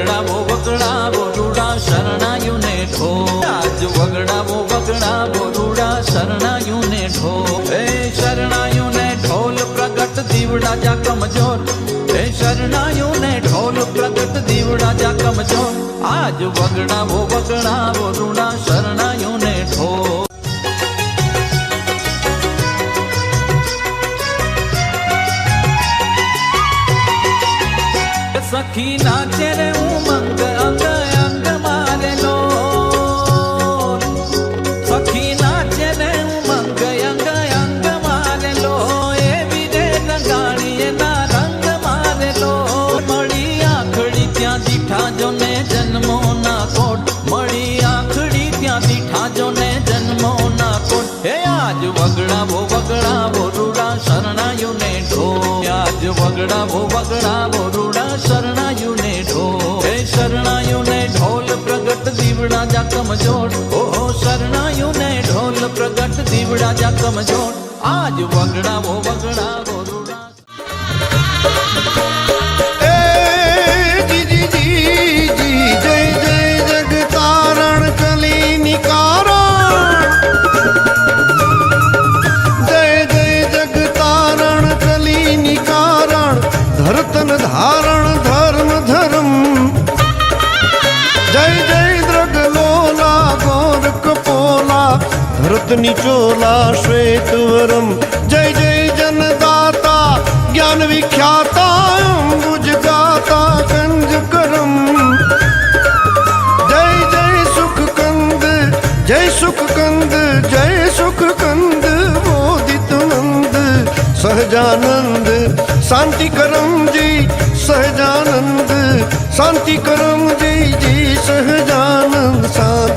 વગડાવો વગડાવો, રૂડા શરણાયુને ઢો આજ વગડાવો વગડાવો, રૂડા શરણાયુને ઢો હે શરણાયુને ઢોલ પ્રગટ, દીવડા જા કમજોર. હે શરણાયુને ઢોલ પ્રગટ, દીવડા જા કમજોર. આજ વગડાવો વગડાવો, રૂડા શરણાયુને सखी नाचे रे उमंग अंग अंग मारे लो सखी नाचे रे उमंग अंग अंग मारे लो ए विरे रंगाणी ना रंग मारे लो बड़ी आखड़ी त्या दिठा जो ने जन्मो આજ વગડાવો વગડાવો, રૂડા શરણાયુને ઢો આજ વગડાવો વગડાવો, રૂડા શરણાયુને ઢો હે શરણાયુને ઢોલ પ્રગટ દીવડા જા કમજોડ ઓહો, શરણાયુને ઢોલ પ્રગટ દીવડા જા કમજોડ આજ વગડાવો વગડાવો, રૂડા એ ધરતન ધારણ ધર્મ ધર્મ. જય જય દ્રગલોલા ગોર કપોલા ધરતની ચોલા શ્વેતવરમ. જય જય જનદાતા, જ્ઞાન વિખ્યાતા, અંબુજ ગાતા, કંજ કરમ. જય જય સુખ કંદ જય સુખ કંદ જય સુખ કંદ મોદિત નંદ, સહજાનંદ શાંતિ કરમજી સહજાનંદ શાંતિ કરમજી જી સહજાનંદ શાંતિ